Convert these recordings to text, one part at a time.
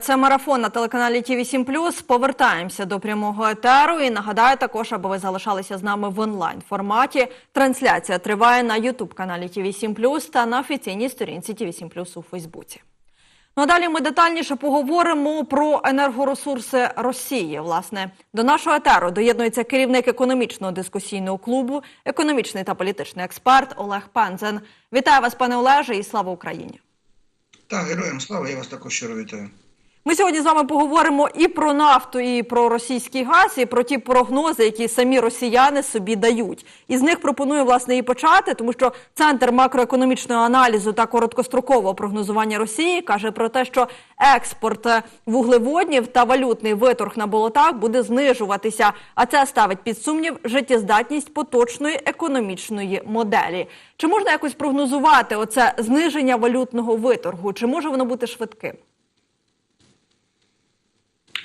Це марафон на телеканалі Ті 7 Повертаємося до прямого етеру. І нагадаю також, аби ви залишалися з нами в онлайн форматі. Трансляція триває на Ютуб каналі Ті 7 та на офіційній сторінці Ті 7 у Фейсбуці. Ну а далі ми детальніше поговоримо про енергоресурси Росії. Власне, до нашого етеру доєднується керівник економічного дискусійного клубу, економічний та політичний експерт Олег Пензен. Вітаю вас, пане Олеже, і слава Україні! Так, героям слава, я вас також щиро вітаю. Ми сьогодні з вами поговоримо і про нафту, і про російський газ, і про ті прогнози, які самі росіяни собі дають. І з них пропоную власне і почати, тому що центр макроекономічного аналізу та короткострокового прогнозування Росії каже про те, що експорт вуглеводнів та валютний виторг на болотах буде знижуватися. А це ставить під сумнів життєздатність поточної економічної моделі. Чи можна якось прогнозувати оце зниження валютного виторгу? Чи може воно бути швидким?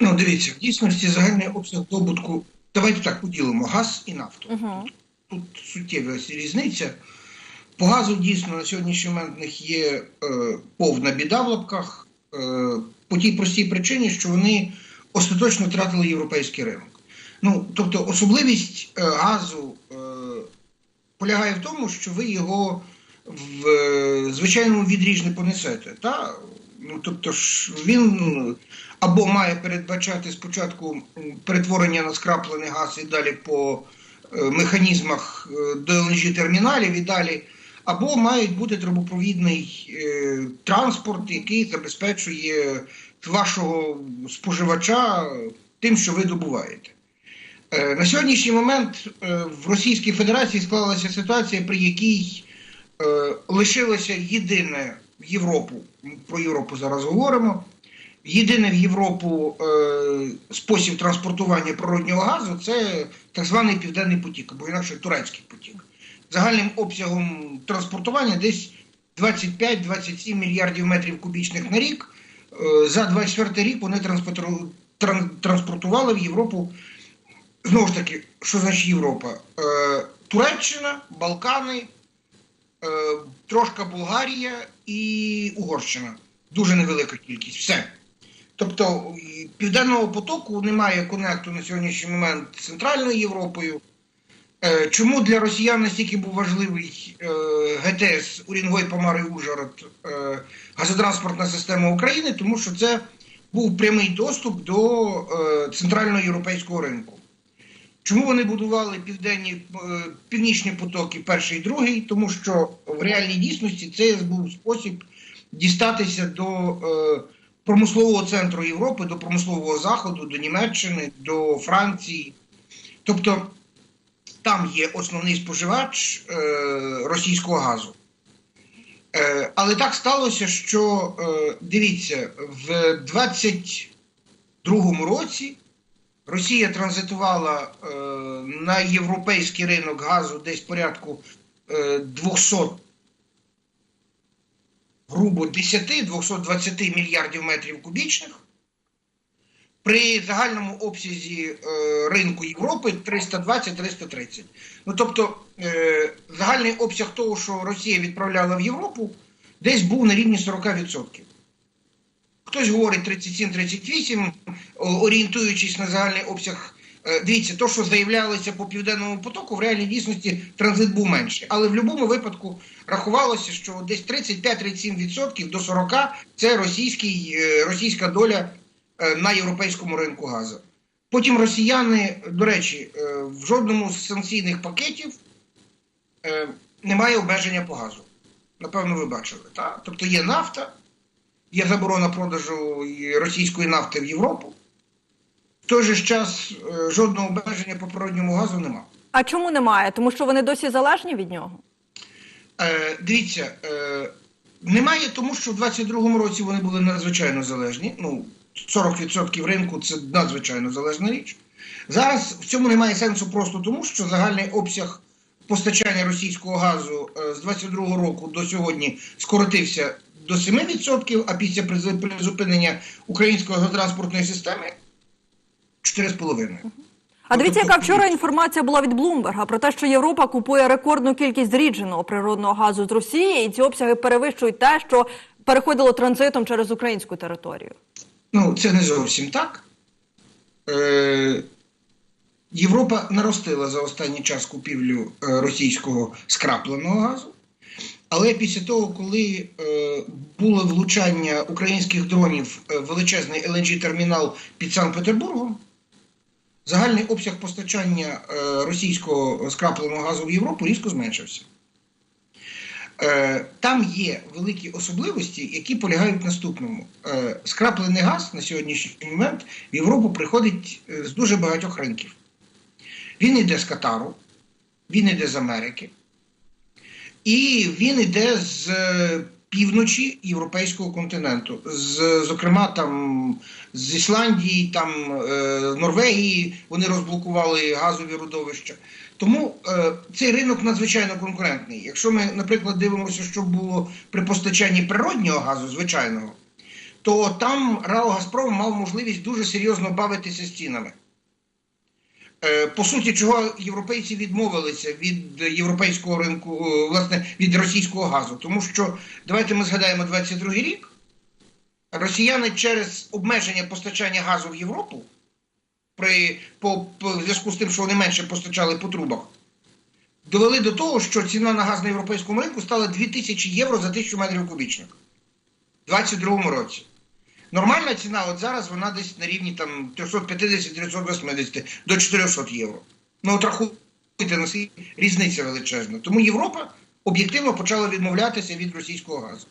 Ну, дивіться, в дійсності загальний обсяг добутку. Давайте так поділимо газ і нафту. Угу. Тут суттєва різниця. По газу дійсно на сьогоднішній момент в них є е, повна біда в лапках, е, по тій простій причині, що вони остаточно втратили європейський ринок. Ну, тобто, особливість е, газу е, полягає в тому, що ви його в е, звичайному відріж не понесете. Та? Ну, тобто ж він або має передбачати спочатку перетворення на скраплений газ і далі по е, механізмах е, LNG терміналів і далі, або мають бути трубопровідний е, транспорт, який забезпечує вашого споживача тим, що ви добуваєте. На сьогоднішній момент в Російській Федерації склалася ситуація, при якій лишилося єдине Європу. Про Європу зараз говоримо. Єдине в Європу е, спосіб транспортування природнього газу це так званий Південний потік, або інакше турецький потік. Загальним обсягом транспортування десь 25-27 мільярдів метрів кубічних на рік. Е, за 24 рік вони транспортували в Європу. Знову ж таки, що значить Європа? Е, Туреччина, Балкани, трошка Болгарія і Угорщина. Дуже невелика кількість. Все. Тобто Південного потоку немає конекту на сьогоднішній момент з Центральною Європою. Е, Чому для росіян настільки був важливий е, ГТС Урінгой, Помари, Ужгород, е, газотранспортна система України? Тому що це був прямий доступ до е, центральноєвропейського ринку. Чому вони будували південні е, північні потоки, перший і другий? Тому що в реальній дійсності це був спосіб дістатися до е, промислового центру Європи, до промислового заходу, до Німеччини, до Франції. Тобто там є основний споживач е, російського газу. Але так сталося, що дивіться, в 22-му році Росія транзитувала е, на європейський ринок газу десь порядку е, 200, грубо 10-220 мільярдів метрів кубічних. При загальному обсязі е, ринку Європи 320-330. Ну тобто е, загальний обсяг того, що Росія відправляла в Європу, десь був на рівні 40%. Хтось говорить 37-38, орієнтуючись на загальний обсяг. Е, Дивіться, то, що заявлялося по південному потоку, в реальній дійсності транзит був менший. Але в будь-якому випадку рахувалося, що десь 35-37% до 40% це російський, е, російська доля е, на європейському ринку газу. Потім росіяни, до речі, в жодному з санкційних пакетів немає обмеження по газу. Напевно, ви бачили. Так? Тобто є нафта, є заборона продажу російської нафти в Європу. В той же ж час е, жодного обмеження по природньому газу немає. А чому немає? Тому що вони досі залежні від нього. Е, дивіться, е, немає, тому що в 22-му році вони були надзвичайно залежні. Ну, 40% ринку це надзвичайно залежна річ. Зараз в цьому немає сенсу просто тому, що загальний обсяг постачання російського газу е, з 22-го року до сьогодні скоротився до 7%, а після приз- призупинення української газотранспортної системи 4,5%. А дивіться, тобто- яка вчора інформація була від Блумберга про те, що Європа купує рекордну кількість зрідженого природного газу з Росії, і ці обсяги перевищують те, що переходило транзитом через українську територію. Ну, це не зовсім так. Е, Європа наростила за останній час купівлю е, російського скрапленого газу. Але після того, коли е, було влучання українських дронів е, в величезний LNG-термінал під Санкт-Петербургом, загальний обсяг постачання е, російського скрапленого газу в Європу різко зменшився. Е, там є великі особливості, які полягають в наступному. Е, скраплений газ на сьогоднішній момент в Європу приходить е, з дуже багатьох ринків. Він йде з Катару, він йде з Америки, і він йде з е, півночі європейського континенту. З, зокрема, там з Ісландії, там е, Норвегії вони розблокували газові родовища. Тому е, цей ринок надзвичайно конкурентний. Якщо ми, наприклад, дивимося, що було при постачанні природнього газу, звичайного, то там РАО Газпром мав можливість дуже серйозно бавитися з цінами. Е, По суті, чого європейці відмовилися від європейського ринку, е, власне, від російського газу. Тому що давайте ми згадаємо 22 рік. Росіяни через обмеження постачання газу в Європу, при, по, по зв'язку з тим, що вони менше постачали по трубах, довели до того, що ціна на газ на європейському ринку стала 2000 євро за 1000 метрів кубічних у 2022 році. Нормальна ціна от зараз вона десь на рівні там 350-380 до 400 євро. Ну от рахуйте наскільки різниця величезна. Тому Європа об'єктивно почала відмовлятися від російського газу.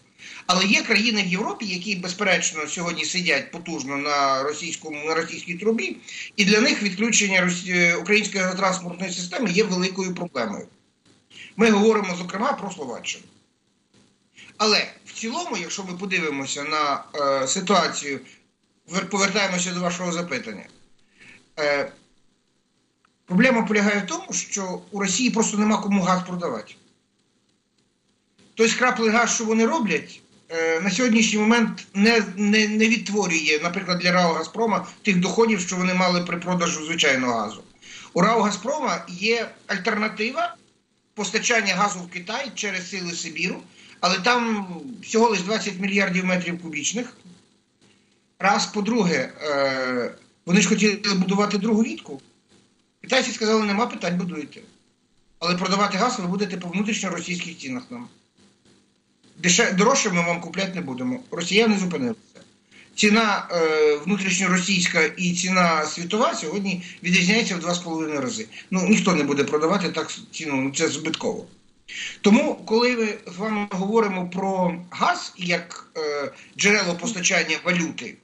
Але є країни в Європі, які безперечно сьогодні сидять потужно на російському на російській трубі, і для них відключення Росі- української газотранспортної системи є великою проблемою. Ми говоримо зокрема про Словаччину. Але цілому, якщо ми подивимося на е, ситуацію, повертаємося до вашого запитання. Е, проблема полягає в тому, що у Росії просто нема кому газ продавати. Той скраплений газ, що вони роблять, е, на сьогоднішній момент не, не, не відтворює, наприклад, для РАО Газпрома тих доходів, що вони мали при продажу звичайного газу. У РАО Газпрома є альтернатива постачання газу в Китай через сили Сибіру, але там всього лише 20 мільярдів метрів кубічних. Раз, по-друге, е, вони ж хотіли будувати другу рідку. Китайці сказали, нема питань, будуйте. Але продавати газ ви будете по внутрішньоросійських цінах нам. Дорожче ми вам купляти не будемо. Росіяни зупинилися. Ціна е, внутрішньоросійська і ціна світова сьогодні відрізняється в 2,5 рази. Ну, ніхто не буде продавати так ціну, ну це збитково. Тому, коли ми з вами говоримо про газ як е, джерело постачання валюти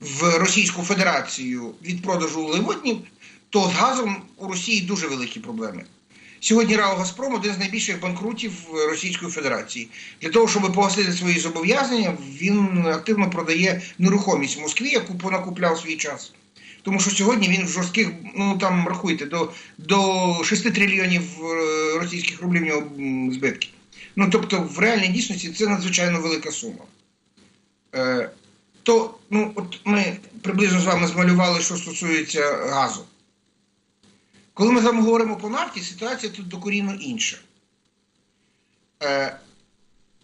в Російську Федерацію від продажу углеводнів, то з газом у Росії дуже великі проблеми. Сьогодні РАО Газпром один з найбільших банкрутів Російської Федерації. Для того, щоб погасити свої зобов'язання, він активно продає нерухомість в Москві, яку понакупляв свій час. Тому що сьогодні він в жорстких, ну там рахуйте, до, до 6 трильйонів е, російських рублів нього збитки. Ну тобто, в реальній дійсності це надзвичайно велика сума. Е, то ну, от ми приблизно з вами змалювали, що стосується газу. Коли ми з вами говоримо по нафті, ситуація тут докорінно інша. Е,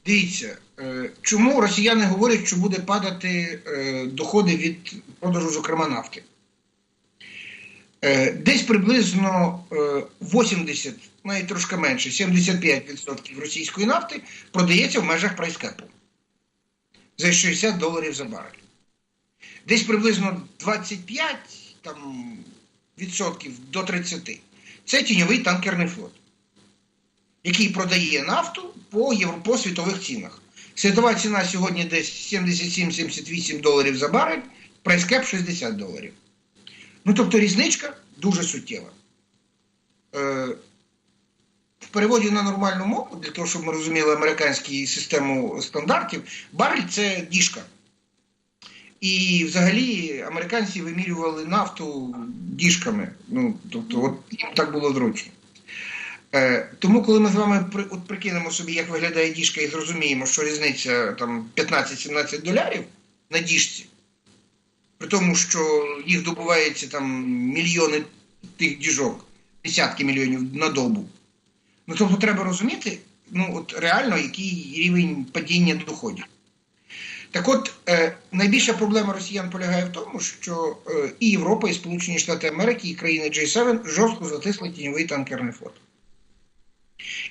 дивіться, е, чому росіяни говорять, що буде падати е, доходи від продажу, зокрема, нафти? Е, десь приблизно е, 80, навіть трошки менше, 75% російської нафти продається в межах прайскепу за 60 доларів за барель. Десь приблизно 25 там, відсотків до 30. Це тіньовий танкерний флот, який продає нафту по, по світових цінах. Світова ціна сьогодні десь 77-78 доларів за барель, прайскеп 60 доларів. Ну, тобто різничка дуже суттєва. Е, в переводі на нормальну мову, для того, щоб ми розуміли американську систему стандартів, барель це діжка. І взагалі американці вимірювали нафту діжками. Ну, тобто, от їм так було зручно. Е, тому, коли ми з вами при, от прикинемо собі, як виглядає діжка, і зрозуміємо, що різниця там 15-17 долярів на діжці, при тому, що їх добувається там мільйони тих діжок, десятки мільйонів на добу. Ну тобто треба розуміти, ну от реально, який рівень падіння доходів. Так от, е, найбільша проблема росіян полягає в тому, що е, і Європа, і Сполучені Штати Америки, і країни G7 жорстко затисли тіньовий танкерний флот.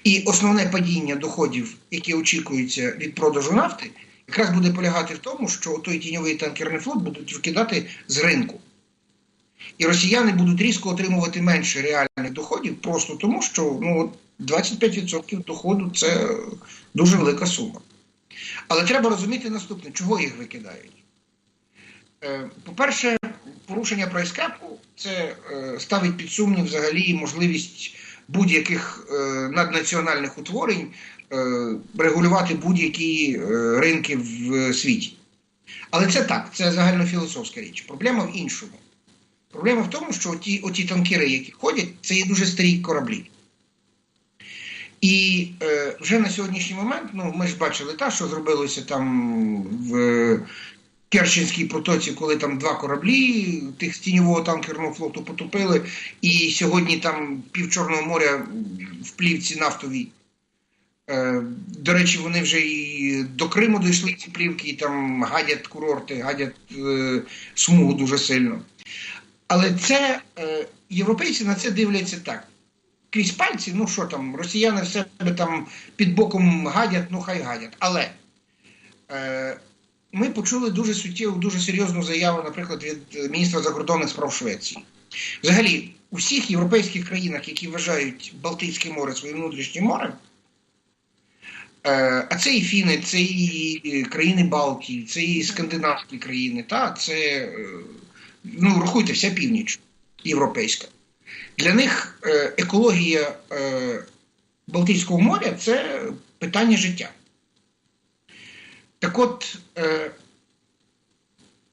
І основне падіння доходів, які очікуються від продажу нафти, якраз буде полягати в тому, що той тіньовий танкерний флот будуть викидати з ринку. І росіяни будуть різко отримувати менше реальних доходів, просто тому, що ну, 25% доходу це дуже велика сума. Але треба розуміти наступне, чого їх викидають. Е, По-перше, порушення прайскепу це е, ставить під сумнів взагалі можливість будь-яких е, наднаціональних утворень регулювати будь-які е, ринки в світі. Але це так, це загальнофілософська річ. Проблема в іншому. Проблема в тому, що оті, оті танкери, які ходять, це є дуже старі кораблі. І е, вже на сьогоднішній момент, ну ми ж бачили та, що зробилося там в Керченській протоці, коли там два кораблі тих тіньового танкерного флоту потопили, і сьогодні там пів Чорного моря в плівці нафтовій. Е, до речі, вони вже і до Криму дійшли ці плівки, і там гадять курорти, гадять е, смугу дуже сильно. Але це е, європейці на це дивляться так. Крізь пальці, ну що там, росіяни в себе там під боком гадять, ну хай гадять. Але е, ми почули дуже суттєву, дуже серйозну заяву, наприклад, від міністра закордонних справ Швеції. Взагалі, у всіх європейських країнах, які вважають Балтійське море своїм внутрішнім морем, а це і Фіни, це і країни Балтії, це і скандинавські країни, та, це, е, ну, рахуйте, вся північ європейська. Для них е, екологія е, Балтійського моря це питання життя. Так от, е,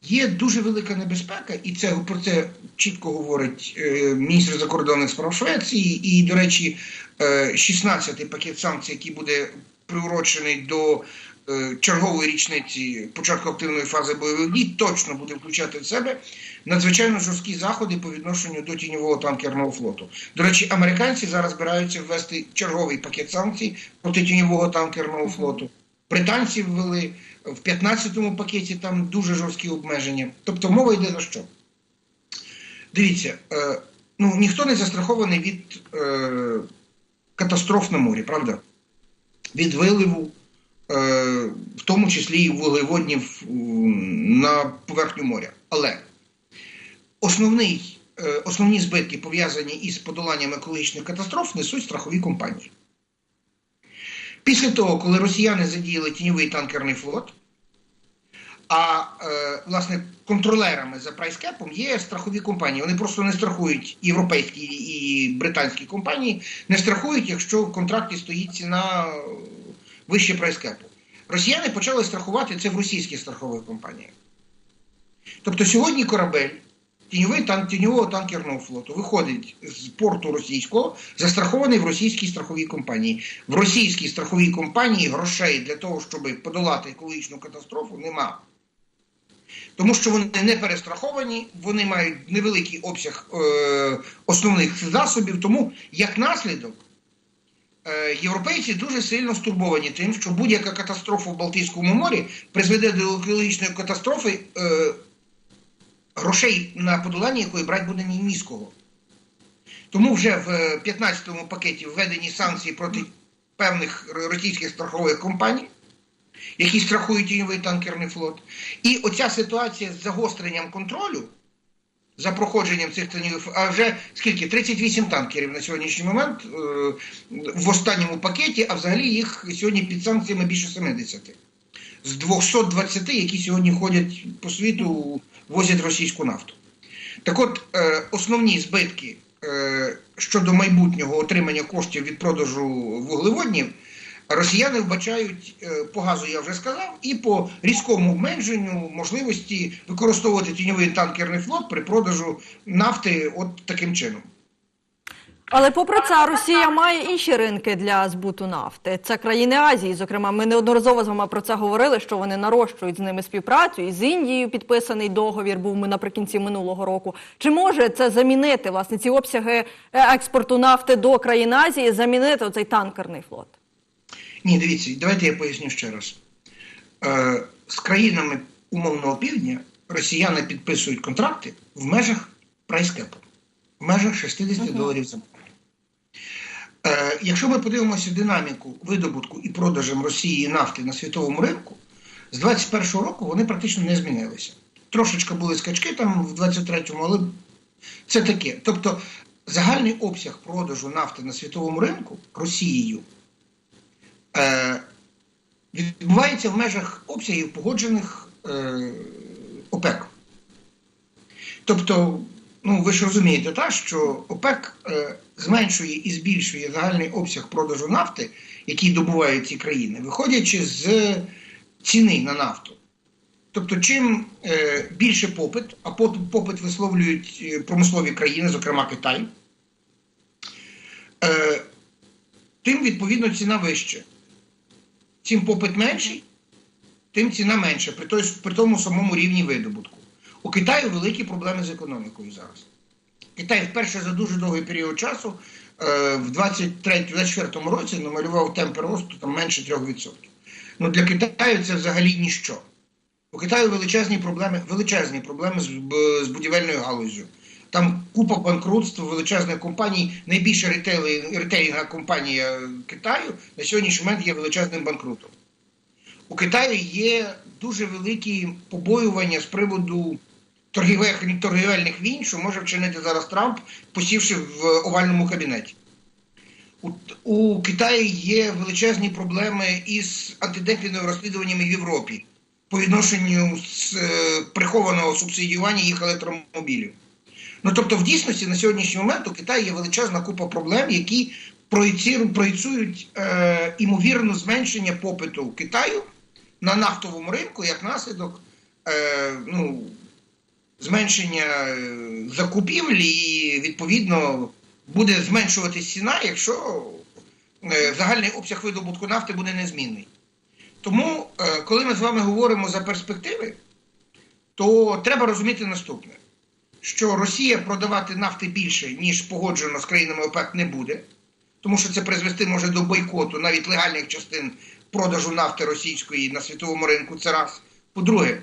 є дуже велика небезпека, і це про це чітко говорить е, міністр закордонних справ Швеції. І, до речі, е, 16-й пакет санкцій, який буде приурочений до е, чергової річниці початку активної фази бойових дій, точно буде включати в себе надзвичайно жорсткі заходи по відношенню до тіньового танкерного флоту. До речі, американці зараз збираються ввести черговий пакет санкцій проти тіньового танкерного флоту. Британці ввели в 15-му пакеті там дуже жорсткі обмеження. Тобто мова йде за що? Дивіться, е, ну ніхто не застрахований від е, катастроф на морі, правда? Від виливу, е, в тому числі і вуглеводнів на поверхню моря. Але основний, е, основні збитки, пов'язані із подоланням екологічних катастроф, несуть страхові компанії. Після того, коли росіяни задіяли тіньовий танкерний флот, а е, власне контролерами за прайскепом є страхові компанії. Вони просто не страхують європейські і британські компанії, не страхують, якщо в контракті стоїть ціна вище прайскепу. Росіяни почали страхувати це в російських страхових компаніях. Тобто сьогодні корабель тіньовий танк тіньового танкерного флоту виходить з порту російського, застрахований в російській страховій компанії. В російській страховій компанії грошей для того, щоб подолати екологічну катастрофу, нема. Тому що вони не перестраховані, вони мають невеликий обсяг е, основних засобів. Тому, як наслідок, е, європейці дуже сильно стурбовані тим, що будь-яка катастрофа в Балтійському морі призведе до екологічної катастрофи. Е, грошей на подолання якої брати буде ні міського. Тому вже в 15-му пакеті введені санкції проти певних російських страхових компаній, які страхують тіньовий танкерний флот. І оця ситуація з загостренням контролю за проходженням цих тіньових, а вже скільки? 38 танкерів на сьогоднішній момент е, в останньому пакеті, а взагалі їх сьогодні під санкціями більше 70. З 220, які сьогодні ходять по світу, возять російську нафту. Так от, е, основні збитки е, щодо майбутнього отримання коштів від продажу вуглеводнів, росіяни вбачають е, по газу, я вже сказав, і по різкому обмеженню можливості використовувати тіньовий танкерний флот при продажу нафти от таким чином. Але попри це, Росія має інші ринки для збуту нафти. Це країни Азії. Зокрема, ми неодноразово з вами про це говорили, що вони нарощують з ними співпрацю. І з Індією підписаний договір був ми наприкінці минулого року. Чи може це замінити власне ці обсяги е, експорту нафти до країн Азії, замінити оцей танкерний флот? Ні, дивіться, давайте я поясню ще раз. Е, з країнами умовного півдня росіяни підписують контракти в межах прайскепу, в межах 60 доларів за. Е, якщо ми подивимося динаміку видобутку і продажем Росії нафти на світовому ринку, з 21-го року вони практично не змінилися. Трошечки були скачки там в 23-му, але це таке. Тобто загальний обсяг продажу нафти на світовому ринку Росією відбувається в межах обсягів погоджених е, ОПЕК. Тобто, ну ви ж розумієте, та, що ОПЕК е, зменшує і збільшує загальний обсяг продажу нафти, який добувають ці країни, виходячи з ціни на нафту. Тобто, чим е, більше попит, а попит висловлюють е, промислові країни, зокрема Китай, е, тим відповідно ціна вища. Чим попит менший, тим ціна менша, при, той, при тому самому рівні видобутку. У Китаю великі проблеми з економікою зараз. Китай вперше за дуже довгий період часу е, в 23-24 році намалював темпи росту там менше 3%. Ну, для Китаю це взагалі ніщо. У Китаю величезні проблеми, величезні проблеми з, з будівельною галуззю. Там купа банкрутств величезних компаній. Найбільша ретейлінга компанія Китаю на сьогоднішній момент є величезним банкрутом. У Китаї є дуже великі побоювання з приводу торгівельних, війн, що може вчинити зараз Трамп, посівши в овальному кабінеті. У Китаї є величезні проблеми із антидемпінговими розслідуваннями в Європі по відношенню з е, прихованого субсидіювання їх електромобілів. Ну тобто, в дійсності на сьогоднішній момент у Китаї є величезна купа проблем, які проєцюють е, імовірне зменшення попиту Китаю на нафтовому ринку як наслідок е, ну, зменшення е, закупівлі і відповідно буде зменшуватись ціна, якщо е, загальний обсяг видобутку нафти буде незмінний. Тому, е, коли ми з вами говоримо за перспективи, то треба розуміти наступне: що Росія продавати нафти більше, ніж погоджено з країнами ОПЕК, не буде, тому що це призвести може до бойкоту навіть легальних частин продажу нафти російської на світовому ринку. Це раз. По-друге,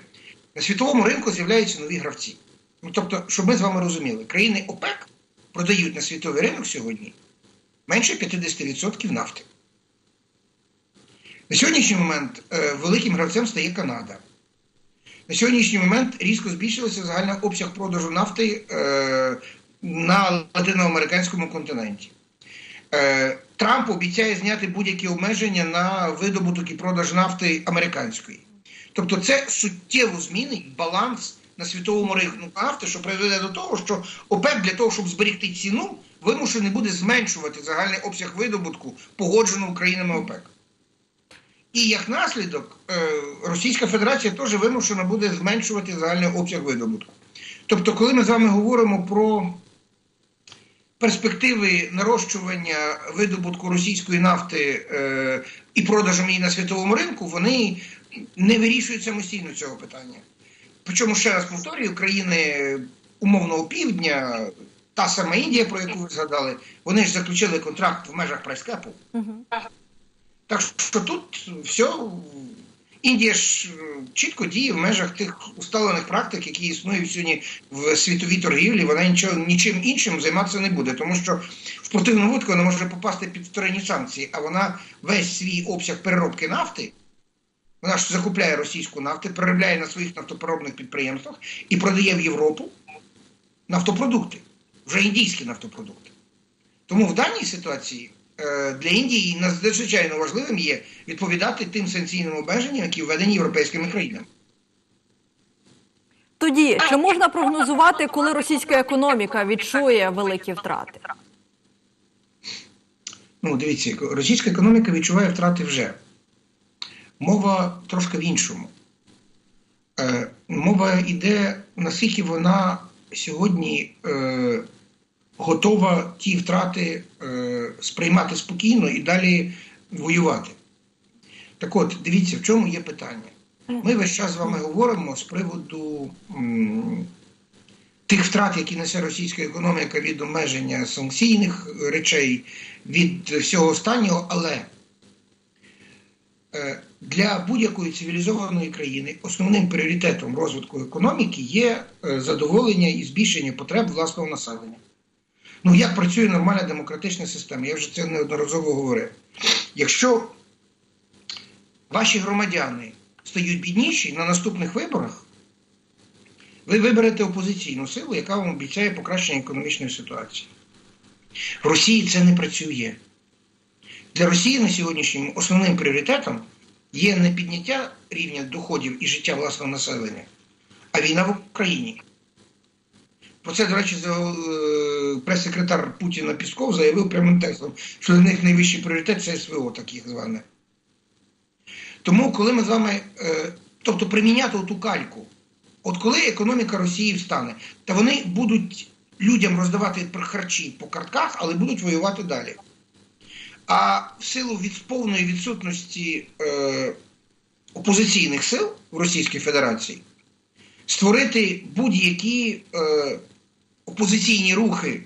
на світовому ринку з'являються нові гравці. Ну, тобто, щоб ми з вами розуміли, країни ОПЕК продають на світовий ринок сьогодні менше 50% нафти. На сьогоднішній момент е, великим гравцем стає Канада. На сьогоднішній момент різко збільшився загальний обсяг продажу нафти е, на латиноамериканському континенті. Е, Трамп обіцяє зняти будь-які обмеження на видобуток і продаж нафти американської. Тобто це суттєво змінить баланс на світовому ринку нафти, що приведе до того, що ОПЕК для того, щоб зберегти ціну, вимушений буде зменшувати загальний обсяг видобутку, погодженого країнами ОПЕК. І як наслідок, е, Російська Федерація теж вимушена буде зменшувати загальний обсяг видобутку. Тобто, коли ми з вами говоримо про перспективи нарощування видобутку російської нафти е, і продажем її на світовому ринку, вони не вирішують самостійно цього питання. Причому, ще раз повторюю, країни умовного півдня, та сама Індія, про яку ви згадали, вони ж заключили контракт в межах прайскепу. Так що тут все. Індія ж е, чітко діє в межах тих усталених практик, які існують сьогодні в світовій торгівлі. Вона нічого нічим іншим займатися не буде, тому що в противному випадку вона може попасти під вторинні санкції, а вона весь свій обсяг переробки нафти. Вона ж закупляє російську нафту, переробляє на своїх нафтопереробних підприємствах і продає в Європу нафтопродукти, вже індійські нафтопродукти. Тому в даній ситуації для Індії надзвичайно важливим є відповідати тим санкційним обмеженням, які введені європейськими країнами. Тоді чи можна прогнозувати, коли російська економіка відчує великі втрати? Ну, дивіться, російська економіка відчуває втрати вже. Мова трошки в іншому. Е, мова йде, наскільки вона сьогодні е, готова ті втрати е, сприймати спокійно і далі воювати. Так от, дивіться, в чому є питання. Ми весь час з вами говоримо з приводу м, тих втрат, які несе російська економіка від обмеження санкційних речей, від всього останнього, але е, для будь-якої цивілізованої країни основним пріоритетом розвитку економіки є е, задоволення і збільшення потреб власного населення. Ну, як працює нормальна демократична система? Я вже це неодноразово говорив. Якщо ваші громадяни стають бідніші на наступних виборах, ви виберете опозиційну силу, яка вам обіцяє покращення економічної ситуації. В Росії це не працює. Для Росії на сьогоднішньому основним пріоритетом є не підняття рівня доходів і життя власного населення, а війна в Україні. Про це, до речі, е, прес-секретар Путіна Пісков заявив прямим текстом, що для них найвищий пріоритет це СВО, так їх зване. Тому, коли ми з вами, е, тобто приміняти ту кальку, от коли економіка Росії встане, то вони будуть людям роздавати харчі по картках, але будуть воювати далі. А в силу від повної відсутності е, опозиційних сил в Російській Федерації створити будь-які е, опозиційні рухи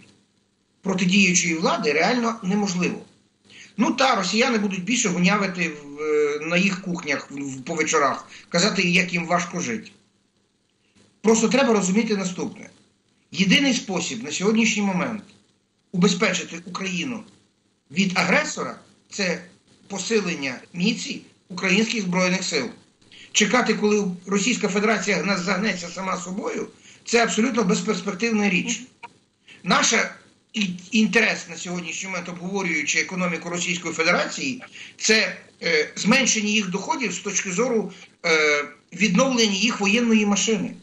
протидіючої влади реально неможливо. Ну та росіяни будуть більше гунявити в, е, на їх кухнях в- по вечорах, казати, як їм важко жити. Просто треба розуміти наступне: єдиний спосіб на сьогоднішній момент убезпечити Україну від агресора це посилення міці українських збройних сил. Чекати, коли Російська Федерація нас загнеться сама собою, це абсолютно безперспективна річ. Наша інтерес на сьогоднішній момент, обговорюючи економіку Російської Федерації, це е, зменшення їх доходів з точки зору е, відновлення їх воєнної машини.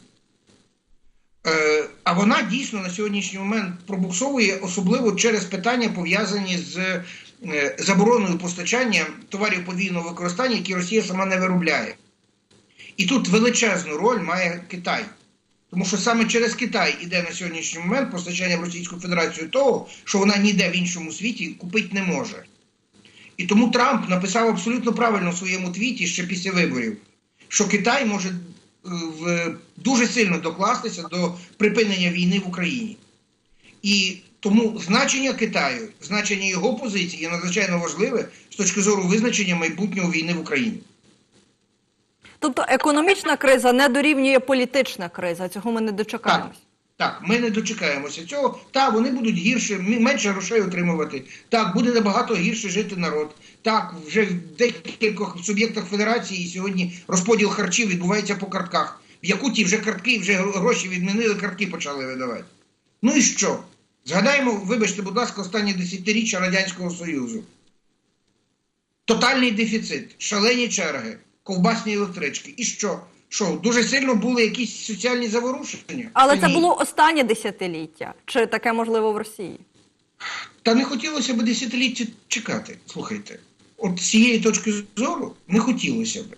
Е, а вона дійсно на сьогоднішній момент пробуксовує, особливо через питання, пов'язані з е, забороною постачання товарів подвійного використання, які Росія сама не виробляє. І тут величезну роль має Китай. Тому що саме через Китай іде на сьогоднішній момент постачання в Російську Федерацію того, що вона ніде в іншому світі купити не може. І тому Трамп написав абсолютно правильно в своєму твіті ще після виборів, що Китай може е, дуже сильно докластися до припинення війни в Україні. І тому значення Китаю, значення його позиції є надзвичайно важливе з точки зору визначення майбутнього війни в Україні. Тобто економічна криза не дорівнює політична криза. Цього ми не дочекаємось. Так, ми не дочекаємося цього. Так, вони будуть гірше, менше грошей отримувати. Так, буде набагато гірше жити народ. Так, вже в декількох суб'єктах федерації сьогодні розподіл харчів відбувається по картках. В Якуті вже картки, вже гроші відмінили, картки почали видавати. Ну і що? Згадаємо, вибачте, будь ласка, останні десятиріччя Радянського Союзу. Тотальний дефіцит, шалені черги, ковбасні електрички. І що? Що, дуже сильно були якісь соціальні заворушення? Але це було останнє десятиліття. Чи таке можливо в Росії? Та не хотілося б десятиліття чекати. Слухайте, от з цієї точки зору не хотілося б.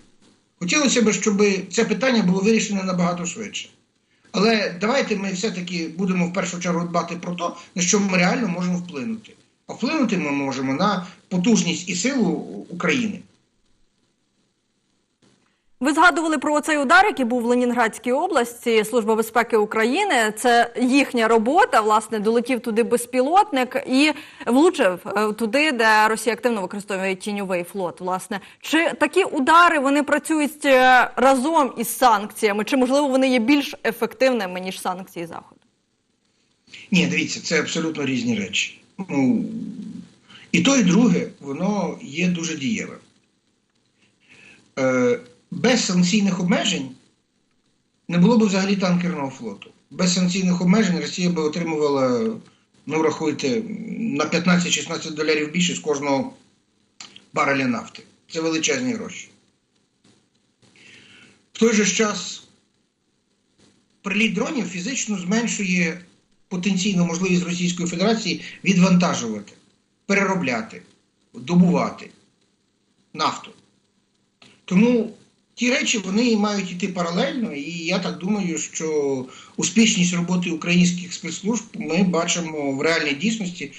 Хотілося б, щоб це питання було вирішене набагато швидше. Але давайте ми все-таки будемо в першу чергу дбати про те, на що ми реально можемо вплинути. А вплинути ми можемо на потужність і силу України. Ви згадували про цей удар, який був в Ленінградській області. Служба безпеки України. Це їхня робота. Власне, долетів туди безпілотник і влучив е, туди, де Росія активно використовує тіньовий флот. Власне, чи такі удари вони працюють е, разом із санкціями, чи можливо вони є більш ефективними ніж санкції заходу? Ні, дивіться, це абсолютно різні речі. Ну, і то, і друге, воно є дуже дієвим. Е, без санкційних обмежень не було б взагалі танкерного флоту. Без санкційних обмежень Росія би отримувала, ну, рахуйте, на 15-16 доларів більше з кожного бареля нафти. Це величезні гроші. В той же час приліт дронів фізично зменшує потенційну можливість Російської Федерації відвантажувати, переробляти, добувати нафту. Тому ті речі вони мають йти паралельно, і я так думаю, що успішність роботи українських спецслужб ми бачимо в реальній дійсності,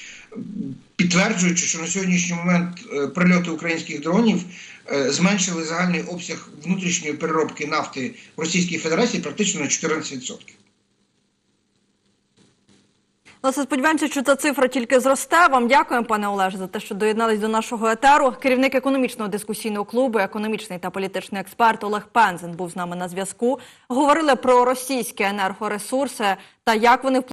підтверджуючи, що на сьогоднішній момент е, прильоти українських дронів е, зменшили загальний обсяг внутрішньої переробки нафти в Російській Федерації практично на 14%. Власне, сподіваємося, що ця цифра тільки зросте. Вам дякуємо, пане Олеже, за те, що доєднались до нашого етеру. Керівник економічного дискусійного клубу, економічний та політичний експерт Олег Пензен був з нами на зв'язку. Говорили про російські енергоресурси та як вони впливають